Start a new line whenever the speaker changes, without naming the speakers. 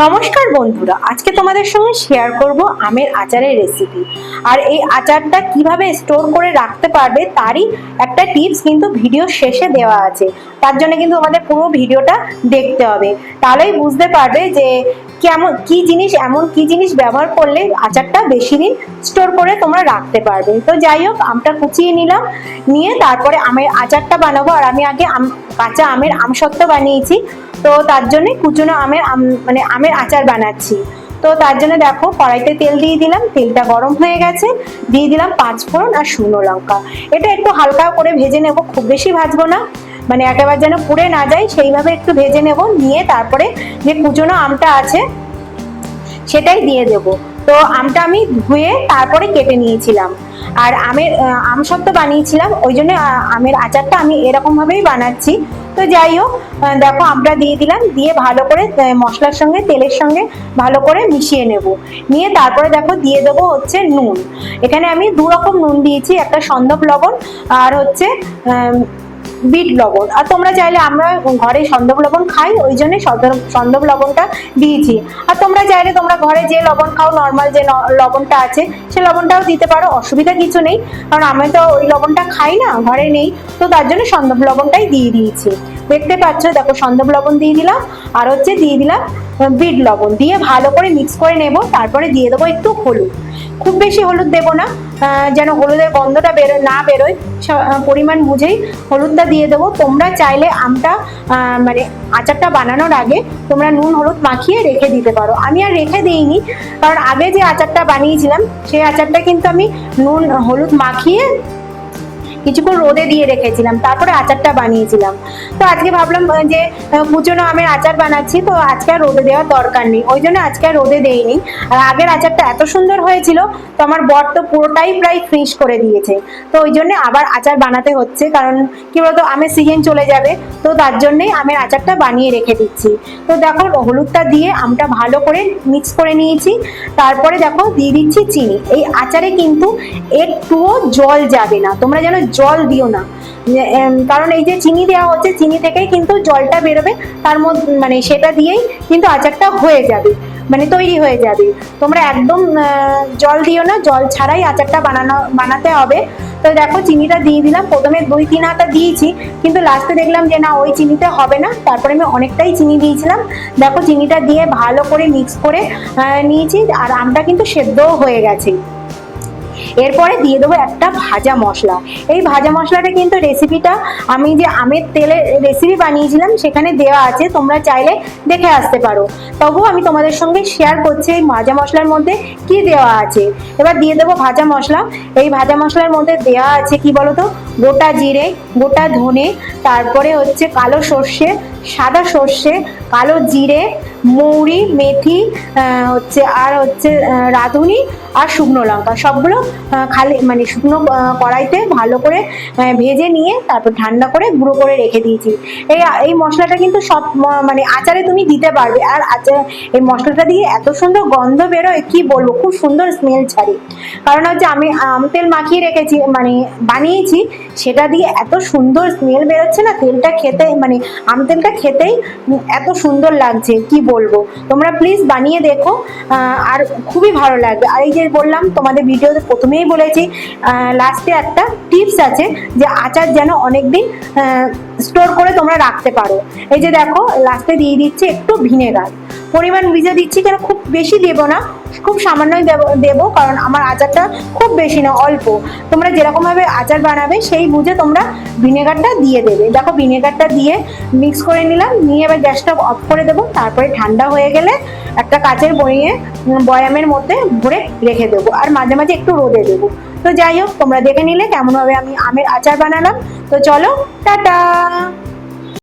নমস্কার বন্ধুরা, আজকে তোমাদের সঙ্গে শেয়ার করব আমের আচারের রেসিপি আর এই আচারটা কীভাবে স্টোর করে রাখতে পারবে তারই একটা টিপস কিন্তু ভিডিও শেষে দেওয়া আছে। তার জন্য কিন্তু তোমাদের পুরো ভিডিওটা দেখতে হবে। তাহলেই বুঝতে পারবে যে কেমন, কি জিনিস, এমন কি জিনিস ব্যবহার করলে আচারটা বেশি দিন স্টোর করে তোমরা রাখতে পারবে। তো যাই হোক, আমটা কুচিয়ে নিলাম, নিয়ে তারপরে আমের আচারটা বানাবো। আর আমি আগে আম কাঁচা আমের আমসত্ত্ব বানিয়েছি। তো তার জন্য কুচনো আমের আম- মানে আমের আচার বানাচ্ছি। তো তার জন্য দেখো কড়াইতে তেল দিয়ে দিলাম, তেলটা গরম হয়ে গেছে। দিয়ে দিলাম পাঁচ ফোড়ন আর শুকনো লঙ্কা। এটা একটু হালকা করে ভেজে নেব, খুব বেশি ভাজবো না। মানে একেবারে যেন পুড়ে না যায়, সেইভাবে একটু ভেজে নেব। নিয়ে তারপরে যে কুচনো আমটা আছে, সেটাই দিয়ে দেব। তো আমটা আমি ধুয়ে তারপরে কেটে নিয়েছিলাম। আর আমের আম সত্ত্ব বানিয়েছিলাম, ওই জন্য আমের আচারটা আমি এরকম ভাবেই বানাচ্ছি। তো যাই হোক দেখো আমটা দিয়ে দিলাম, দিয়ে ভালো করে মশলার সঙ্গে, তেলের সঙ্গে ভালো করে মিশিয়ে নেব। নিয়ে তারপরে দেখো দিয়ে দেবো হচ্ছে নুন। এখানে আমি দু রকম নুন দিয়েছি, একটা সন্দক লবণ আর হচ্ছে বিট লবণ। আর তোমরা চাইলে আমরা ঘরে সন্দব লবণ খাই, ওই জন্য সন্দব লবণটা দিয়েছি। আর তোমরা চাইলে তোমরা ঘরে যে লবণ খাও নর্মাল যে লবণটা আছে, সে লবণটাও দিতে পারো, অসুবিধা কিছু নেই। কারণ আমি তো ওই লবণটা খাই না, ঘরে নেই, তো তার জন্য সন্দব লবণটাই দিয়ে দিয়েছি। দেখতে পাচ্ছ, দেখো সন্দক লবণ দিয়ে দিলাম, আর হচ্ছে দিয়ে দিলাম বিট লবণ। দিয়ে ভালো করে মিক্স করে নেব, তারপরে দিয়ে দেবো একটু হলুদ। খুব বেশি হলুদ দেবো না যেন হলুদের গন্ধটা বেরো না বেরোয়। পরিমাণ বুঝেই হলুদটা দিয়ে দেবো। তোমরা চাইলে আমটা মানে আচারটা বানানোর আগে তোমরা নুন, হলুদ মাখিয়ে রেখে দিতে পারো। আমি আর রেখে দিইনি, কারণ আগে যে আচারটা বানিয়েছিলাম, সেই আচারটা কিন্তু আমি নুন, হলুদ মাখিয়ে কিছুক্ষণ রোদে দিয়ে রেখেছিলাম, তারপরে আচারটা বানিয়েছিলাম। তো আজকে ভাবলাম যে কুচনো আমের আচার বানাচ্ছি, তো আজকে আর রোদে দেওয়ার দরকার নেই। ওই জন্য আজকে আর রোদে দেইনি। আর আগের আচারটা এত সুন্দর হয়েছিল, তো আমার বর তো পুরোটাই প্রায় ফিনিশ করে দিয়েছে। তো ওই জন্য আবার আচার বানাতে হচ্ছে, কারণ কি বলতো, আমের সিজন চলে যাবে, তো তার জন্যই আমের আচারটা বানিয়ে রেখে দিচ্ছি। তো দেখো, হলুদটা দিয়ে আমটা ভালো করে মিক্স করে নিয়েছি। তারপরে দেখো, দিয়ে দিচ্ছি চিনি। এই আচারে কিন্তু একটুও জল যাবে না। তোমরা যেন জল দিও না। কারণ এই যে চিনি দেওয়া হচ্ছে, চিনি থেকেই কিন্তু জলটা বেরোবে, তার মধ্যে মানে সেটা দিয়েই কিন্তু আচারটা হয়ে যাবে মানে তৈরি হয়ে যাবে। তোমরা একদম জল দিও না, জল ছাড়াই আচারটা বানানো, বানাতে হবে। তো দেখো, চিনিটা দিয়ে দিলাম, প্রথমে দুই, তিন হাতা দিয়েছি, কিন্তু লাস্টে দেখলাম যে না, ওই চিনিতে হবে না, তারপরে আমি অনেকটাই চিনি দিয়েছিলাম। দেখো, চিনিটা দিয়ে ভালো করে মিক্স করে নিয়েছি, আর আমটা কিন্তু সেদ্ধও হয়ে গেছে। এরপরে দিয়ে দেবো একটা ভাজা মশলা। এই ভাজা মশলাটা কিন্তু রেসিপিটা আমি যে আমের তেলে রেসিপি বানিয়েছিলাম, সেখানে দেওয়া আছে। তোমরা চাইলে দেখে আসতে পারো। তবুও আমি তোমাদের সঙ্গে শেয়ার করছি এই ভাজা মশলার মধ্যে কি দেওয়া আছে। এবার দিয়ে দেবো ভাজা মশলা। এই ভাজা মশলার মধ্যে দেওয়া আছে কি বলতো? গোটা জিরে, গোটা ধনে, তারপরে হচ্ছে কালো সর্ষে, সাদা সর্ষে, কালো জিরে মৌরি, মেথি হচ্ছে আর হচ্ছে রাঁধুনি আর শুকনো লঙ্কা। সবগুলো খালি মানে শুকনো কড়াইতে ভালো করে ভেজে নিয়ে তারপর ঠান্ডা করে গুঁড়ো করে রেখে দিয়েছি। এই এই মশলাটা কিন্তু সব মানে আচারে তুমি দিতে পারবে। আর আচার, এই মশলাটা দিয়ে এত সুন্দর গন্ধ বেরোয়, কি বলব? খুব সুন্দর স্মেল ছাড়ে। কারণ হচ্ছে আমি, আম তেল মাখিয়ে রেখেছি মানে বানিয়েছি, সেটা দিয়ে এত সুন্দর স্মেল বেরোচ্ছে না, তেলটা খেতে মানে আম তেলটা খেতেই এত সুন্দর লাগছে, কি বলব। তোমরা প্লিজ বানিয়ে দেখো আর খুবই ভালো লাগবে। আর এই যে বললাম, তোমাদের ভিডিওতে প্রথমেই বলেছি লাস্টে একটা টিপস আছে যে আচার যেন অনেকদিন স্টোর করে তোমরা রাখতে পারো। এই যে দেখো লাস্টে দিয়ে দিচ্ছি একটু ভিনেগার। পরিমাণ ভিজে দিচ্ছি কেন খুব বেশি দেবো না, খুব সামান্যই দেবো কারণ আমার আচারটা খুব বেশি না, অল্প। তোমরা যেরকমভাবে আচার বানাবে, সেই বুঝে তোমরা ভিনেগারটা দিয়ে দেবে। দেখো, ভিনেগারটা দিয়ে মিক্স করে নিলাম, নিয়ে এবার গ্যাসটা অফ করে দেবো, তারপরে ঠান্ডা হয়ে গেলে একটা কাচের বইয়ে বয়ামের মধ্যে ভরে রেখে দেবো আর মাঝে মাঝে একটু রোদে দেবো। তো যাই হোক, তোমরা দেখে নিলে কেমনভাবে আমি আমের আচার বানালাম। তো চলো, টাটা!